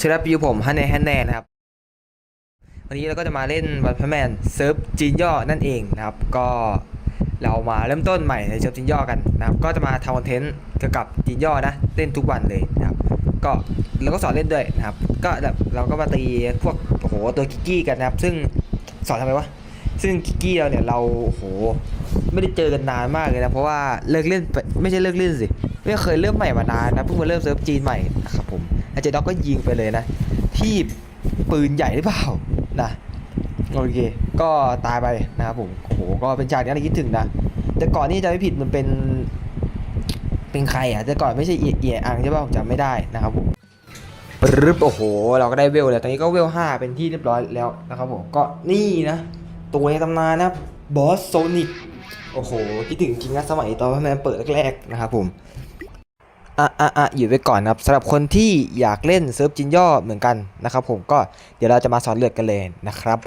ชื่อรับยูผมฮันแนฮันแนนะครับ วันนี้เราก็จะมาเล่นวันพแมนเซิร์ฟจีนย่อนั่นเองนะครับ ก็เรามาเริ่มต้นใหม่ในเซิร์ฟจีนย่อกันนะครับ ก็จะมาทำคอนเทนต์เกี่ยวกับจีนย่อนะ เล่นทุกวันเลยนะครับ ก็เราก็สอนเล่นด้วยนะครับ ก็แบบเราก็มาตีพวกโอ้โหตัวกิกกี้กันนะครับ ซึ่งสอนทำไมวะ ซึ่งกิกกี้เราเนี่ยเราโอ้โหไม่ได้เจอกันนานมากเลยนะเพราะว่าเลิกเล่นไม่ใช่เลิกเล่นสิไม่เคยเริ่มใหม่มานานนะเพิ่งมาเริ่มเซิร์ฟจีนใหม่นะครับผมอาเจด็อกก็ยิงไปเลยนะ ที่ปืนใหญ่หรือเปล่านะโอเคก็ตายไปนะครับผมโอ้โหก็เป็นฉากที่น่าคิดถึงนะ แต่ก่อนนี่จะไม่ผิดมันเป็น เป็นใครอะแต่ก่อนไม่ใช่เอียเอียอังใช่ป่ะผมจำไม่ได้นะครับผมปรึบโอ้โห เราก็ได้เวลแล้วตอนนี้ก็เวลห้าเป็นที่เรียบร้อยแล้วนะครับผมก็นี่นะ ตัวในตำนานนะบอสโซนิกโอ้โหคิดถึงจริงนะสมัยตอนพ่อแม่เปิดแรกๆนะครับผมอะอะอะอยู่ไว้ก่อนนะครับสำหรับคนที่อยากเล่นเซิร์ฟจินย่อเหมือนกันนะครับผมก็เดี๋ยวเราจะมาสอนเลือดกันเลยนะครับ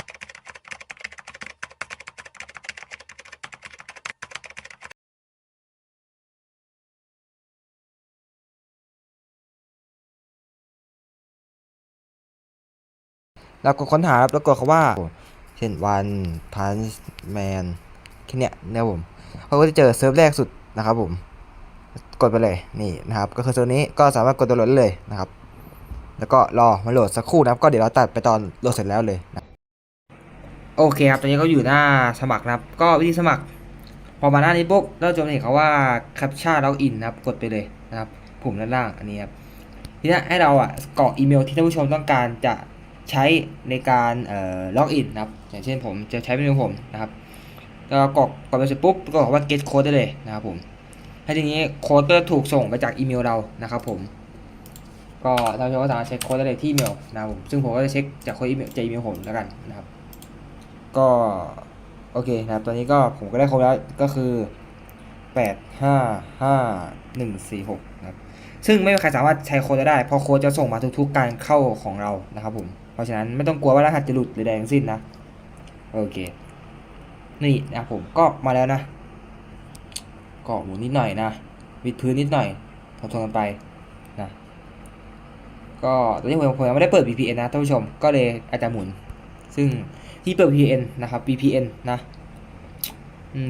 เรากดค้นหาครับแล้วกดคำว่า ช่นวันพันแมนแค่เนี้ยนะครับผมเขาก็จะเจอเซิร์ฟแรกสุดนะครับผม กดไปเลยนี่นะครับ ก็คือโซนนี้ก็สามารถกดตัวโหลดได้เลยนะครับ แล้วก็รอมาโหลดสักครู่นะครับ ก็เดี๋ยวเราตัดไปตอนโหลดเสร็จแล้วเลยนะโอเคครับ ตอนนี้ก็อยู่หน้าสมัครนะครับ ก็วิธีสมัคร พอมาหน้านี้ปุ๊บเราจะเห็นเขาว่า captcha login นะครับ กดไปเลยนะครับ ปุ่มด้านล่างอันนี้ครับ ทีนี้ให้เราอะกรอกอีเมลที่ท่านผู้ชมต้องการจะ ใช้ในการล็อกอินนะครับ อย่างเช่นผมจะใช้เป็นของผมนะครับก็กรอกกรอกไปเสร็จปุ๊บก็บอกว่า get code ได้เลยนะครับผมให้ทีนี้โค้ดก็จะถูกส่งไปจากอีเมลเรานะครับผม ก็ท่านผู้ชมก็สามารถเช็คโค้ดได้เลยที่อีเมลนะครับผมซึ่งผมก็จะเช็คจากโค้ดอีเมลจากอีเมลผมแล้วกันนะครับ ก็โอเคนะครับ ตอนนี้ก็ผมก็ได้ครบแล้วก็คือแปดห้าห้าหนึ่งสี่หกนะครับ ซึ่งไม่มีใครสามารถใช้โค้ดได้ เพราะโค้ดจะส่งมาทุกๆการเข้าของเรานะครับผม เพราะฉะนั้นไม่ต้องกลัวว่ารหัสจะหลุดหรือใดทั้งสิ้นนะ โอเค นี่นะผมก็มาแล้วนะก็หมุนนิดหน่อยนะ วิดพื้นนิดหน่อยทบทวนกันไปนะ ก็ตอนนี้ผมผมยังไม่ได้เปิด VPN นะท่านผู้ชม ก็เลยอาจจะหมุน ซึ่งที่เปิด VPN นะครับ VPN นะ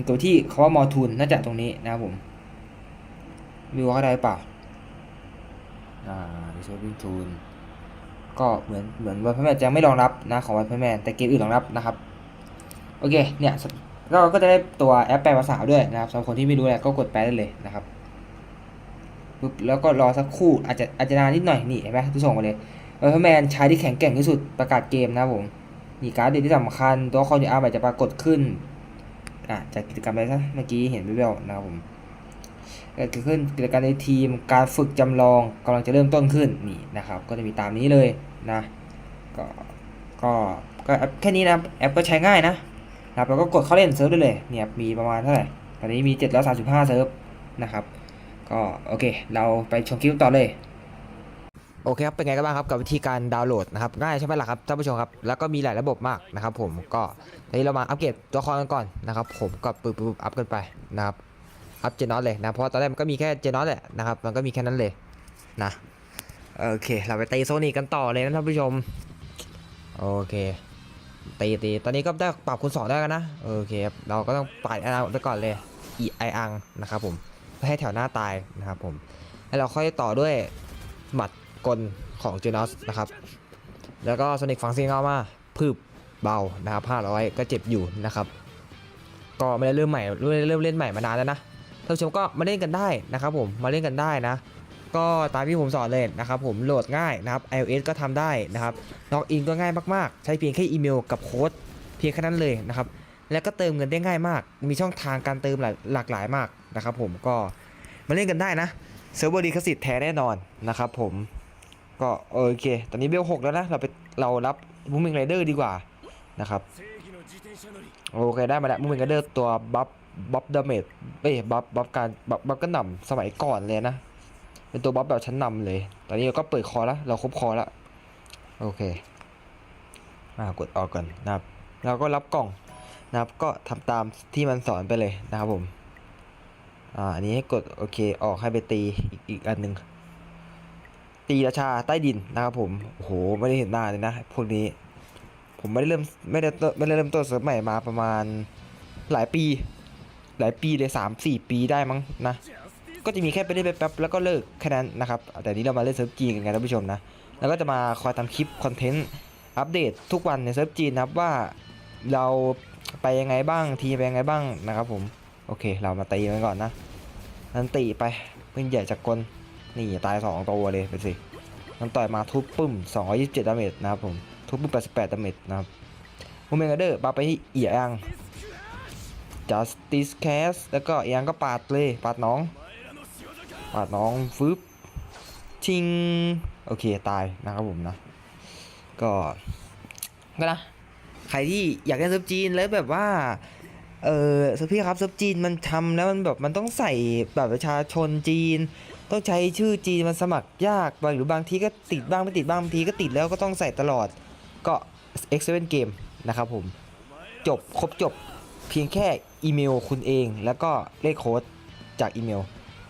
ตัวที่เขาว่ามอทูนน่าจะตรงนี้นะครับผมมีว่าอะไรเปล่าอ่าดิเชอร์วิงทูน ก็เหมือนเหมือนวันพแมนจะไม่รองรับนะของวันพแมนแต่เกมอื่นรองรับนะครับ โอเค เนี่ยเราก็จะได้ตัวแอปแปลภาษาด้วยนะครับสำหรับคนที่ไม่รู้เนี่ยก็กดแปลได้เลยนะครับปุ๊บแล้วก็รอสักครู่อาจจะอาจจะนานนิดหน่อยนี่เห็นไหมที่ส่งมาเลยเออแมนใช้ที่แข็งแกร่งที่สุดประกาศเกมนะผมนี่การ์ดเด็ดที่สำคัญตัวละครในอาร์ใหม่จะปรากฏขึ้นอะจากกิจกรรมอะไรซะเมื่อกี้เห็นวิวๆนะครับผม เกิดขึ้นกิจกรรในทีม การฝึกจำลองกำลังจะเริ่มต้นขึ้นนี่นะครับ ก็จะมีตามนี้เลยนะ ก็ก็ก็แอปแค่นี้นะแอปก็ใช้ง่ายนะนะครับเราก็กดเข้าเล่นเซิร์ฟได้เลยเนี่ยมีประมาณเท่าไหร่ตอนนี้มี 735 เซิร์ฟนะครับก็โอเค เราไปชมคลิปต่อเลยโอเคครับเป็นไงกันบ้างครับกับวิธีการดาวน์โหลดนะครับง่ายใช่ไหมล่ะครับท่านผู้ชมครับแล้วก็มีหลายระบบมากนะครับ ผมก็ทีนี้เรามาอัปเกรดตัวละครกันก่อนนะครับ ผมก็ปึ๊บปึ๊บอัพกันไปนะครับ อัพเจนอตเลยนะ เพราะตอนแรกมันก็มีแค่เจนอตแหละนะครับ มันก็มีแค่นั้นเลยนะ โอเค เราไปตีโซนี่กันต่อเลยนะท่านผู้ชม โอเคตีตีตอนนี้ก็ได้ปรับคูณสองได้กันนะ โอเคครับ เราก็ต้องปัดไออังไปก่อนเลยอีไออังนะครับผมเพื่อให้แถวหน้าตายนะครับผม แล้วเราค่อยต่อด้วยหมัดกลของเจนอสนะครับ แล้วก็โซนิกฟังซิงเอามาพืบเบานะครับ500 ก็เจ็บอยู่นะครับ ก็ไม่ได้เริ่มใหม่เริ่มเล่นใหม่มานานแล้วนะ ท่านผู้ชมก็มาเล่นกันได้นะครับผมมาเล่นกันได้นะ ก็ตามที่ผมสอนเลยนะครับผมโหลดง่ายนะครับ iOS ก็ทำได้นะครับล็อกอินก็ง่ายมากๆ ใช้เพียงแค่อีเมลกับโค้ดเพียงแค่นั้นเลยนะครับแล้วก็เติมเงินได้ง่ายมาก มีช่องทางการเติมหลายหลากหลายมากนะครับผมก็มาเล่นกันได้นะเซิร์ฟเวอร์ดีคสิทธิ์แท้แน่นอนนะครับผมก็โอเค ตอนนี้เบลหกแล้วนะ เราไปเรารับมูมิงไรเดอร์ดีกว่านะครับ โอเค ได้มาแล้วมูมิงไรเดอร์ตัวบัฟ บัฟดาเมจเอ้ยบัฟบัฟการบัฟบัฟกระหน่ำสมัยก่อนเลยนะ เป็นตัวบัฟแบบชั้นนำเลย ตอนนี้เราก็เปิดคอแล้ว เราครบคอแล้ว โอเคมากดออกก่อนนะครับ เราก็รับกล่องนะครับ ก็ทำตามที่มันสอนไปเลยนะครับผม อ่า อันนี้ให้กดโอเค ออกให้ไปตีอีกอีกอันหนึ่งตีราชาใต้ดินนะครับผม โอ้โห ไม่ได้เห็นหน้าเลยนะพวกนี้ ผมไม่ได้เริ่มไม่ได้ต้นไม่ได้เริ่มต้นเซิร์ฟใหม่มาประมาณหลายปี หลายปีเลยสามสี่ปีได้มั้งนะก็จะมีแค่ไปเล่นแป๊บๆแล้วก็เลิกแค่นั้นนะครับ แต่นี้เรามาเล่นเซิร์ฟจีนกันนะท่านผู้ชมนะ แล้วก็จะมาคอยทำคลิปคอนเทนต์อัปเดตทุกวันในเซิร์ฟจีนนะครับว่าเราไปยังไงบ้างทีไปยังไงบ้างนะครับผม โอเค เรามาตีกันก่อนนะนันตีไปเพิ่งใหญ่จากกลนี่ตายสองตัวเลยไปสิมันต่อยมาทุบปึ้ม227ดาเมจนะครับผมทุบปึ้ม88ดาเมจนะครับโมเมนเดอร์บาไปที่เอียง justice cast แล้วก็เอียงก็ปาดเลย ปาดน้อง ปาดน้องฟึบชิง โอเค ตายนะครับผมนะ ก็ ก็นะ ใครที่อยากเล่นเซิร์ฟจีนแล้วแบบว่า เออซิพี่ครับเซิร์ฟจีนมันทำแล้วมันแบบมันต้องใส่แบบประชาชนจีน ต้องใช้ชื่อจีนมันสมัครยากบางหรือบางทีก็ติดบ้างไม่ติดบ้างบางทีก็ติดแล้วก็ต้องใส่ตลอด ก็ X7 Game นะครับผม จบ ครบจบ เพียงแค่อีเมลคุณเอง แล้วก็เลขโค้ดจากอีเมล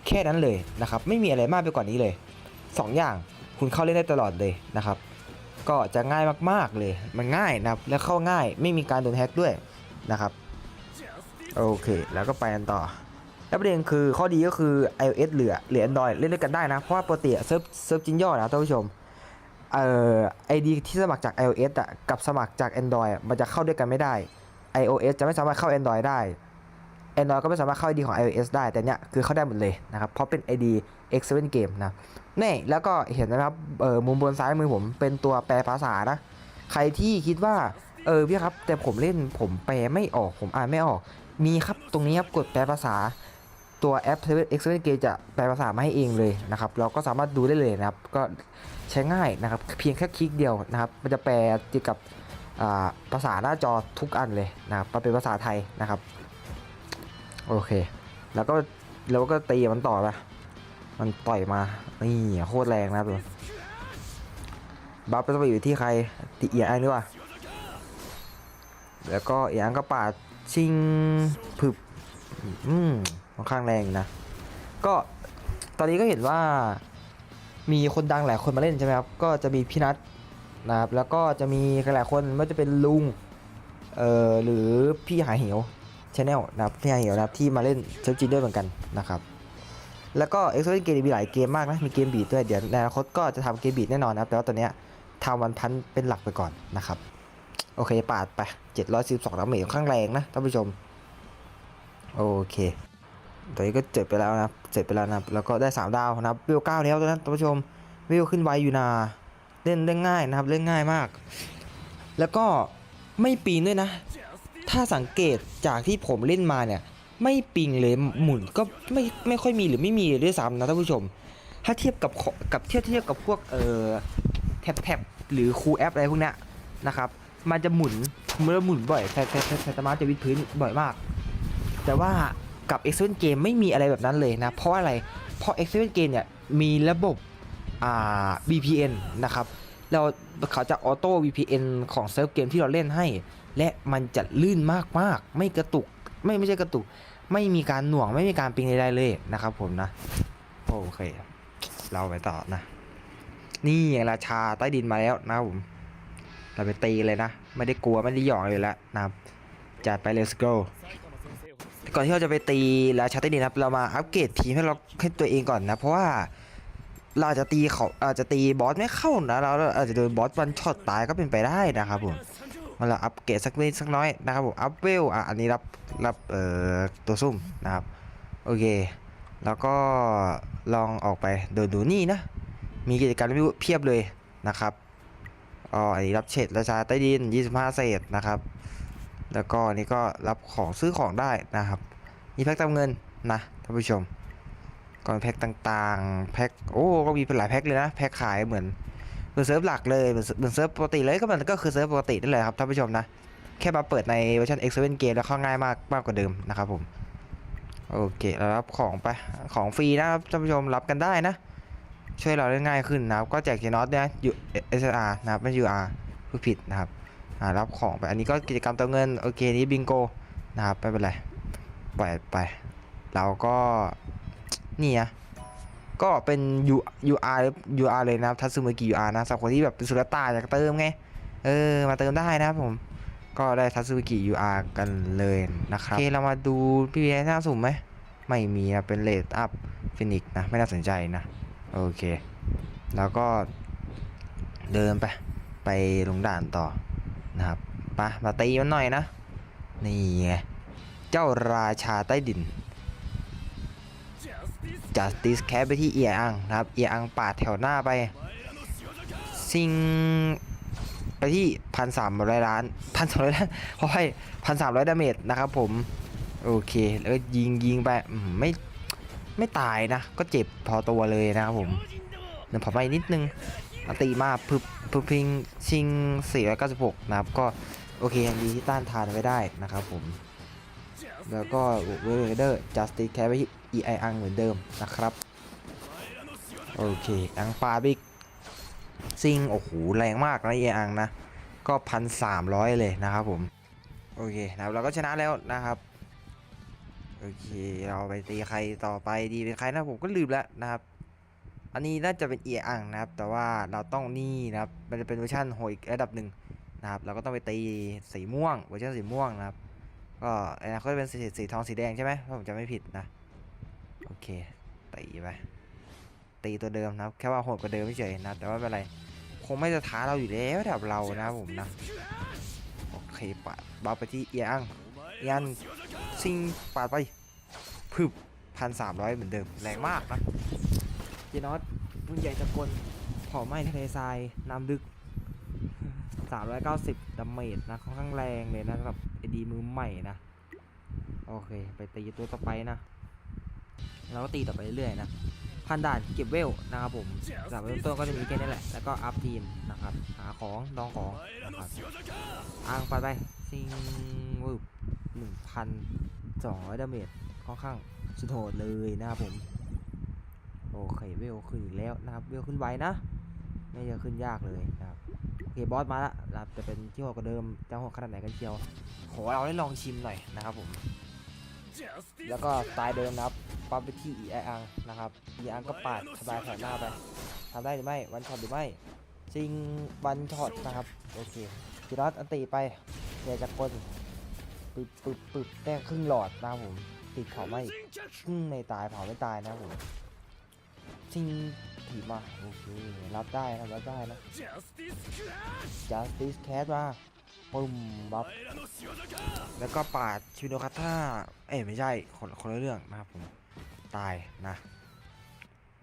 แค่นั้นเลยนะครับ ไม่มีอะไรมากไปกว่านี้เลย 2ออย่างคุณเข้าเล่นได้ตลอดเลยนะครับ ก็จะง่ายมากๆเลย มันง่ายนะครับ แล้วเข้าง่ายไม่มีการโดนแฮ็กด้วยนะครับ โอเค แล้วก็ไปกันต่อ แล้วประเด็นคือข้อดีก็คือ iOS เหลือเหลือ Android เล่นด้วยกันได้นะ เพราะว่าปกติเซิร์ฟเซิร์ฟจินย่อนะท่านผู้ชมเอ่อไอดีที่สมัครจาก iOS อะกับสมัครจาก Android มันจะเข้าด้วยกันไม่ได้ iOS จะไม่สามารถเข้า Android ได้ Android ก็ไม่สามารถเข้า ID ของ iOS ได้ แต่เนี้ยคือเข้าได้หมดเลยนะครับ เพราะเป็น ID X7 Game นะนี่แล้วก็เห็นนะครับเออมุมบนซ้ายมือผมเป็นตัวแปลภาษานะ ใครที่คิดว่า เออพี่ครับ แต่ผมเล่นผมแปลไม่ออกผมอ่านไม่ออก มีครับตรงนี้ครับกดแปลภาษาตัวแอป 7 X7 Game จะแปลภาษามาให้เองเลยนะครับ เราก็สามารถดูได้เลยนะครับ ก็ใช้ง่ายนะครับ เพียงแค่คลิกเดียวนะครับ มันจะแปลเกี่ยวกับ ภาษาหน้าจอทุกอันเลยนะครับมาเป็นภาษาไทยนะครับ โอเค แล้วก็แล้วก็ตีมันต่อไปมันต่อยมา นี่โคตรแรงนะครับบัฟจะไปอยู่ที่ใครติเอียอันดีกว่าแล้วก็เอียงก็ปาดชิงผึบอืมค่อนข้างแรงนะ ก็ตอนนี้ก็เห็นว่ามีคนดังหลายคนมาเล่นใช่ไหมครับ ก็จะมีพี่นัท นะครับแล้วก็จะมีหลายคนไม่ว่าจะเป็นลุงเอ่อหรือพี่หาเหวชาแนลนะครับพี่หาเหวนะครับที่มาเล่นเซิร์ฟจีนด้วยเหมือนกันนะครับแล้วก็เอ็กซ์โซเกมมีหลายเกมมากนะมีเกมบีดด้วยเดี๋ยวในอนาคตก็จะทำเกมบีดแน่นอนนะครับแต่ว่าตอนเนี้ยทำวันพันเป็นหลักไปก่อนนะครับโอเคปาดไป 712ดาเมจค่อนข้างแรงนะท่านผู้ชม โอเคตอนนี้ก็เจ็บไปแล้วนะครับเจ็บไปแล้วนะแล้วก็ได้ 3 ดาวนับวิวเก้าแล้วตอนนั้นท่านผู้ชมวิวขึ้นไวอยู่นา เล่นเล่นง่ายนะครับเล่นง่ายมาก แล้วก็ไม่ปีนด้วยนะ ถ้าสังเกตจากที่ผมเล่นมาเนี่ย ไม่ปิงเลยหมุนก็ไม่ไม่ค่อยมีหรือไม่มีเลยด้วยซ้ำนะท่านผู้ชม ถ้าเทียบกับกับเทียบเทียบกับพวกเอ่อแท็บแท็บหรือคูแอปอะไรพวกนี้นะครับมันจะหมุนมันจะหมุนบ่อยแทแทแทแทสมาร์ทจะวิดพื้นบ่อยมาก แต่ว่ากับ x อ Game ไม่มีอะไรแบบนั้นเลยนะ เพราะอะไร เพราะ x อ Game เนี่ยมีระบบ อ่า VPN นะครับเราเขาจะออโต้ VPN ของเซิร์ฟเกมที่เราเล่นให้ และมันจะลื่นมากๆ ไม่กระตุก ไม่ไม่ใช่กระตุก ไม่มีการหน่วง ไม่มีการปิงใดๆเลยนะครับผมนะ โอเค เราไปต่อนะ นี่ราชาใต้ดินมาแล้วนะผม เราไปตีเลยนะ ไม่ได้กลัว ไม่ได้หยอกเลยแล้วนะครับจัดไป let's go ก่อนที่เราจะไปตีราชาใต้ดินนะครับ เรามาอัปเกรดทีมให้เราให้ตัวเองก่อนนะ เพราะว่า เราอาจจะตีเขาอาจจะตีบอสไม่เข้านะเราอาจจะโดนบอสวันช็อตตายก็เป็นไปได้นะครับผมมาเราอัปเกรดสักนิดสักน้อยนะครับผมอัพเวลอะอันนี้รับรับเอ่อตัวซุ่มนะครับโอเค แล้วก็ลองออกไปเดินดูนี่นะ มีกิจกรรมเพียบเลยนะครับอ๋ออันนี้รับเฉดราชาใต้ดิน 25 เศษนะครับ แล้วก็อันนี่ก็รับของซื้อของได้นะครับมีแพ็คเติมเงินนะท่านผู้ชม ก่อนแพ็คต่างๆ แพ็คโอ้ก็มีเป็นหลายแพ็คเลยนะ แพ็คขายเหมือนเหมือนเซิร์ฟหลักเลยเหมือนเซิร์ฟปกติเลยก็มันก็คือเซิร์ฟปกตินั่นแหละครับท่านผู้ชมนะ แค่มาเปิดในเวอร์ชัน X7 Game แล้วเข้าง่ายมากมากกว่าเดิมนะครับผม โอเคเรารับของไปของฟรีนะครับท่านผู้ชมรับกันได้นะ ช่วยเราได้ง่ายขึ้นนะครับ ก็แจกเจนอตเนี่ยยูเอสอาร์นะครับไม่ยูอาร์ผู้ผิดนะครับรับของไปอันนี้ก็กิจกรรมเติมเงินโอเคนี้บิงโกนะครับไม่เป็นไรปล่อยไปเราก็ นี่นะก็เป็น U UR หรือ UR เลยนะครับทัตสึมิกิ UR นะสำหรับคนที่แบบเป็นสุลต่าอยากเติมไงเออมาเติมได้นะครับผมก็ได้ทัตสึมิกิ UR กันเลยนะครับโอเคเรามาดูพี่เบียร์หน้าสุ่มไหมไม่มีนะเป็นเลดอัพฟินิกนะไม่น่าสนใจนะโอเค แล้วก็เดินไปไปลงด่านต่อนะครับปะมาตีมันหน่อยนะนี่ไงเจ้าราชาใต้ดิน Justice Cat ไปที่เอียอังนะครับ เอียอังปาดแถวหน้าไป ซิงไปที่พันสามร้อยล้านพันสองร้อยล้านขอให้พันสามร้อยดาเมจนะครับผม โอเคแล้วก็ยิงยิงไปไม่ไม่ตายนะ ก็เจ็บพอตัวเลยนะครับผมเดี๋ยวผมไปนิดนึงตีมาพึบพึบพิงชิง496นะครับ ก็โอเคยังดีที่ต้านทานไว้ได้นะครับผม แล้วก็เวอร์เดอร์จัสติแคร์ไปที่ EI อังเหมือนเดิมนะครับ โอเค อังปาบิกซิง โอ้โห แรงมากนะ EI อังนะ ก็พันสามร้อยเลยนะครับผม โอเคนะเราก็ชนะแล้วนะครับ โอเค เราไปตีใครต่อไปดีเป็นใครนะผมก็ลืมแล้วนะครับ อันนี้น่าจะเป็นเอียอังนะครับ แต่ว่าเราต้องนี่นะครับ มันจะเป็นเวอร์ชันโหยระดับหนึ่งนะครับ เราก็ต้องไปตีสีม่วง เวอร์ชันสีม่วงนะครับ ก็อนาคตจะเป็นสีสีทองสีแดงใช่ไหมถ้าผมจะไม่ผิดนะ อเคตีไปตีตัวเดิมนะครับแค่ว่าโหดกว่าเดิมเฉยนะแต่ว่าไม่เป็นไรคงไม่จะท้าเราอยู่แล้วระดับเรานะผมนะโอเคปาดบัฟไปที่เอียงเอียอังซิงปาดไปพึบพันสามร้อยเหมือนเดิมแรงมากนะเจนอตรุ่นใหญ่ตะกลเผาไหม้ทะเลทรายน้ำลึก 390ดาเมจนะค่อนข้างแรงเลยนะสำหรับไอดีมือใหม่นะ โอเค ไปตีตัวต่อไปนะ เราก็ตีต่อไปเรื่อยๆนะพันด่านเก็บเวลนะครับผมสำหรับเริ่มต้นก็จะมีแค่นี้แหละ แล้วก็อัพทีมนะครับหาของดองของนะครับอ้างไปไปซิงวึบหนึ่งพันสองร้อยดาเมจค่อนข้างสุดโหดเลยนะครับผม โอเคเวลขึ้นอีกแล้วนะครับเวลขึ้นไวนะ ไม่จะขึ้นยากเลยนะครับโอเคบอสมาละครับจะเป็นที่โหดกว่าเดิมจะโหดขนาดไหนกันเชียวขอเราได้ลองชิมหน่อยนะครับผม แล้วก็สไตล์เดิมนะครับปั๊บไปที่ e ออังนะครับ e อังก็ปาดสบายแถวหน้าไปทำได้หรือไม่วันช็อตหรือไม่จริงวันช็อตนะครับโอเคจิรัสอันตีไปเดี๋ยวจะกลปึบปึบปึบแต้งครึ่งหลอดนะครับผมติดเขาไม่ครึ่งในตายเผาไม่ตายนะครับผมจริงถีบมาโอเครับได้นะรับได้นะ Justice Cat มา ปึ้มบัฟแล้วก็ปาดชิโนคาท่าเอ้ยไม่ใช่คนคนละเรื่องนะครับผม ตายนะ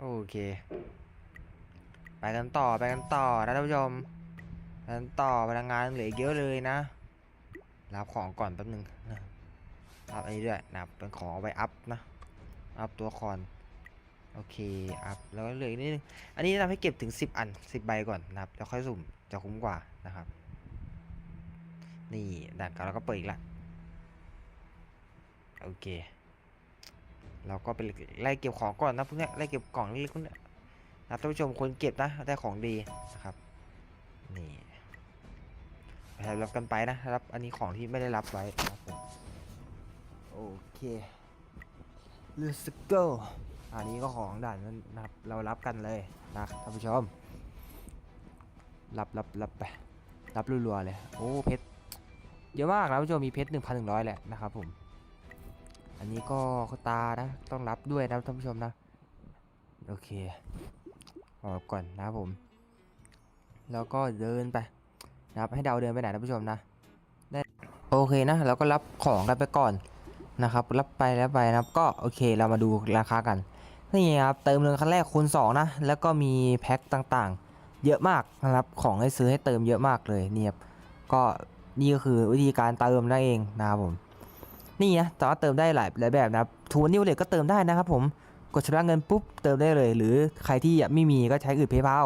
โอเค ไปกันต่อไปกันต่อนะท่านผู้ชมไปกันต่อพลังงานเหลือเยอะเลยนะ รับของก่อนแป๊บนึงนะรับอันนี้ด้วยนะรับเป็นของเอาไว้อัพนะอัพตัวคอนโอเคอัพแล้วก็เหลืออีกนิดนึงอันนี้ทำให้เก็บถึง 10 อัน 10 ใบก่อนนะครับแล้วค่อยสุ่มจะคุ้มกว่านะครับ นี่ด่านเก่าเราก็เปิดอีกละโอเค เราก็ไปไล่เก็บของก่อนนะพวกเนี้ยไล่เก็บกล่องเล็กๆพวกเนี้ยนะท่านผู้ชมคนเก็บนะได้ของดีนะครับนี่ไปรับกันไปนะรับ อันนี้ของที่ไม่ได้รับไว้นะครับผมโอเค Let's go อันนี้ก็ของด่านนั้นนะครับเรารับกันเลยนะท่านผู้ชมรับรับรับไปรับรัวๆเลย โอ้เพชร เยอะมากนะท่านผู้ชมมีเพชร1,100 แหละนะครับผม อันนี้ก็ตานะ ต้องรับด้วยนะท่านผู้ชมนะ โอเคออกก่อนนะครับผม แล้วก็เดินไปนะครับให้เดาเดินไปไหนท่านผู้ชมนะได้โอเคนะเราก็รับของกันไปก่อนนะครับ รับไปแล้วไปนะครับ ก็โอเคเรามาดูราคากันนี่ครับเติมเงินครั้งแรกคูณ2นะแล้วก็มีแพ็คต่างๆ เยอะมากนะครับของให้ซื้อให้เติมเยอะมากเลยเนี่ยก็ นี่ก็คือวิธีการเติมนั่นเองนะครับผม นี่นะแต่ว่าเติมได้หลายหลายแบบนะครับทูนิวเลก็เติมได้นะครับผม กดชำระเงินปุ๊บเติมได้เลย หรือใครที่ไม่มีก็ใช้อื่นเพย์เพา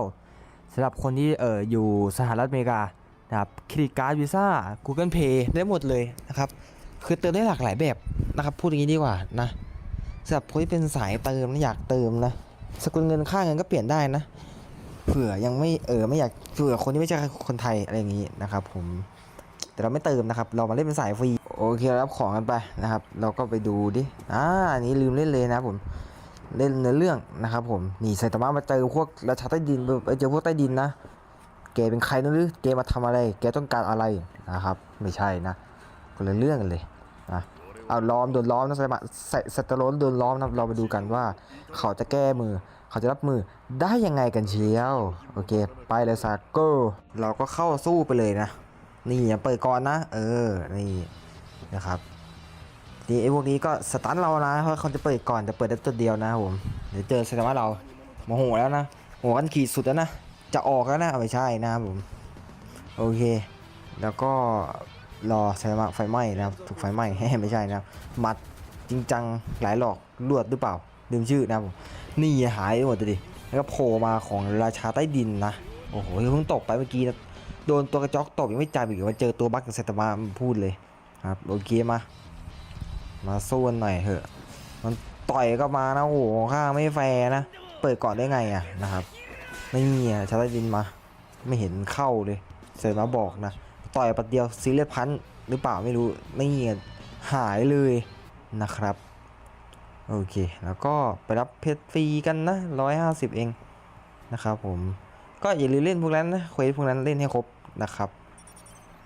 สำหรับคนที่เอออยู่สหรัฐอเมริกานะครับเครดิตการ์ดวีซ่า Google Pay ได้หมดเลยนะครับ คือเติมได้หลากหลายแบบนะครับพูดอย่างนี้ดีกว่านะสำหรับคนที่เป็นสายเติมนะอยากเติมนะสกุลเงินค่าเงินก็เปลี่ยนได้นะเผื่อยังไม่เออไม่อยากเผื่อคนที่ไม่ใช่คนไทยอะไรอย่างนี้นะครับผม แต่เราไม่เติมนะครับ เรามาเล่นเป็นสายฟรี โอเครับของกันไปนะครับ เราก็ไปดูดิ อ่าอันนี้ลืมเล่นเลยนะผม เล่นในอเรื่องนะครับผม นี่ไซตามะมาเจอพวกราชาใต้ดินไปเจอพวกใต้ดินนะ แกเป็นใครนะหรือแกมาทำอะไร แกต้องการอะไรนะครับ ไม่ใช่นะคนละเรื่องกันเลยนะเอาล้อมโดนล้อมนะไซตามะไซตาโรนโดนล้อมนะเราไปดูกันว่า เขาจะแก้มือเขาจะรับมือได้ยังไงกันเชียว โอเค ไปเลยซาโก้เราก็เข้าสู้ไปเลยนะ นี่อย่าเปิดก่อนนะ เออ นี่นะครับนี่ไอ้พวกนี้ก็สตันเรานะ เพราะเขาจะเปิดก่อนแต่เปิดได้ตัวเดียวนะผม เดี๋ยวเจอเซนมาเราโมโหแล้วนะโหกันขีดสุดแล้วนะ จะออกแล้วนะไม่ใช่นะครับผม โอเค แล้วก็รอเซนมาไฟไหม้นะครับ ถูกไฟไหม้ไม่ใช่นะครับมัดจริงจังหลายหลอกลวดหรือเปล่าลืมชื่อนะครับผม นี่หายหมดเลยดิ แล้วก็โผล่มาของราชาใต้ดินนะ โอ้โหเพิ่งตกไปเมื่อกี้นะ โดนตัวกระจอกตบยังไม่จ่ายอีกมาเจอตัวบัคกับเซตมาพูดเลยครับโอเคมา มาสู้กันหน่อยเถอะ มันต่อยก็มานะโอ้โหข้าไม่แฟร์นะ เปิดก่อนได้ไงอะนะครับไม่มีอะชาลดินมา ไม่เห็นเข้าเลยเสร็จมาบอกนะ ต่อยปัดเดียวซีเรียสพันหรือเปล่าไม่รู้ไม่เงียหายเลยนะครับโอเค แล้วก็ไปรับเพชรฟรีกันนะร้อยห้าสิบเองนะครับผม ก็อย่าลืมเล่นพวกนั้นนะ เควสพวกนั้นเล่นให้ครบ นะครับ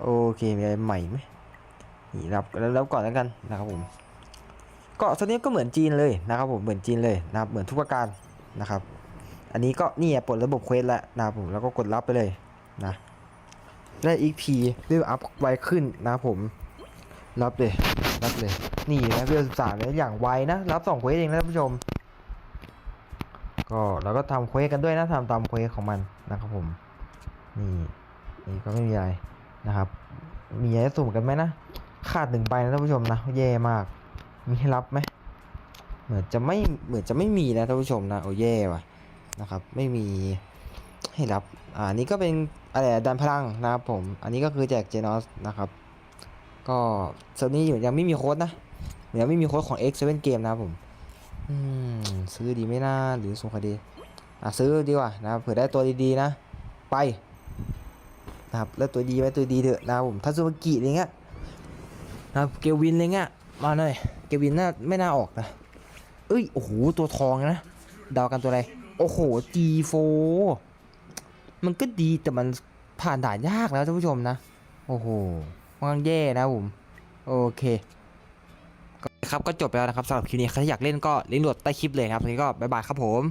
โอเคมีอะไรใหม่ไหมนี่รับแล้วก่อนแล้วกันนะครับผมเกาะตัวนี้ก็เหมือนจีนเลยนะครับผมเหมือนจีนเลยนะครับเหมือนทุกประการนะครับ อันนี้ก็นี่ปลดระบบเควสแล้วนะครับผมแล้วก็กดรับไปเลยนะได้อีกพีเรียกอัพไวขึ้นนะครับผมรับเลยรับเลย นี่นะเวลสิบสามเนี่ยอย่างไวนะ รับสองเควสเองนะท่านผู้ชม ก็เราก็ทำเควสกันด้วยนะทำตามเควสของมันนะครับผม นี่ นี่ก็ไม่มีอะไรนะครับ มีอะไรสุ่มกันไหมนะ ขาดหนึ่งใบนะท่านผู้ชมนะแย่มาก มีให้รับไหมเหมือนจะไม่เหมือนจะไม่มีนะท่านผู้ชมนะโอ้แย่ว่ะนะครับ ไม่มีให้รับอ่านี่ก็เป็นอะไรดันพลังนะครับผม อันนี้ก็คือแจกเจนอสนะครับ ก็เซิร์นี้อยู่ยังไม่มีโค้ดนะยังไม่มีโค้ดของ X7 เกมนะครับผมอืมซื้อดีไม่น่าหรือส่งคดีอะซื้อดีกว่านะเผื่อได้ตัวดีๆนะ ไป นะครับแล้วตัวดีไหมตัวดีเถอะนะครับผมทัซูมากิอะไรเงี้ยนะครับเกวินอะไรเงี้ยมาหน่อยเกวินน่าไม่น่าออกนะเอ้ยโอ้โหตัวทองนะดาวกันตัวอะไรโอ้โห G4 มันก็ดีแต่มันผ่านด่านยากแล้วท่านผู้ชมนะ โอ้โหมันแย่นะผม โอเคครับก็จบไปแล้วนะครับสำหรับคลิปนี้ใครอยากเล่นก็ลิงก์โหลดใต้คลิปเลยครับวันนี้ก็บ๊ายบายครับผม